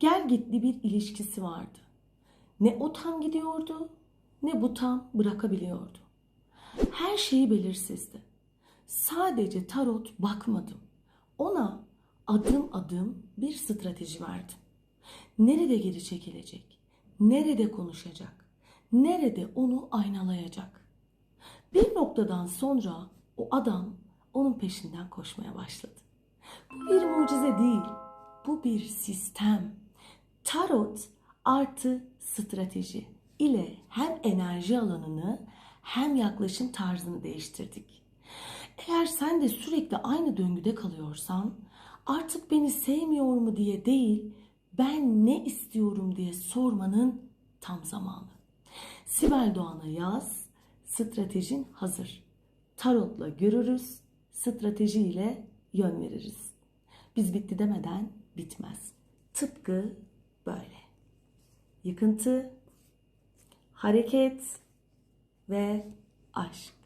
gel gitli bir ilişkisi vardı. Ne o tam gidiyordu ne bu tam bırakabiliyordu. Her şeyi belirsizdi. Sadece tarot bakmadım. Ona adım adım bir strateji verdim. Nerede geri çekilecek? Nerede konuşacak? Nerede onu aynalayacak? Bir noktadan sonra o adam onun peşinden koşmaya başladı. Bu bir mucize değil. Bu bir sistem. Tarot artı strateji ile hem enerji alanını hem yaklaşım tarzını değiştirdik. Eğer sen de sürekli aynı döngüde kalıyorsan artık beni sevmiyor mu diye değil ben ne istiyorum diye sormanın tam zamanı. Sibel Doğan'a yaz, stratejin hazır. Tarotla görürüz, stratejiyle yön veririz. Biz bitti demeden bitmez. Tıpkı. Yıkıntı, hareket ve aşk.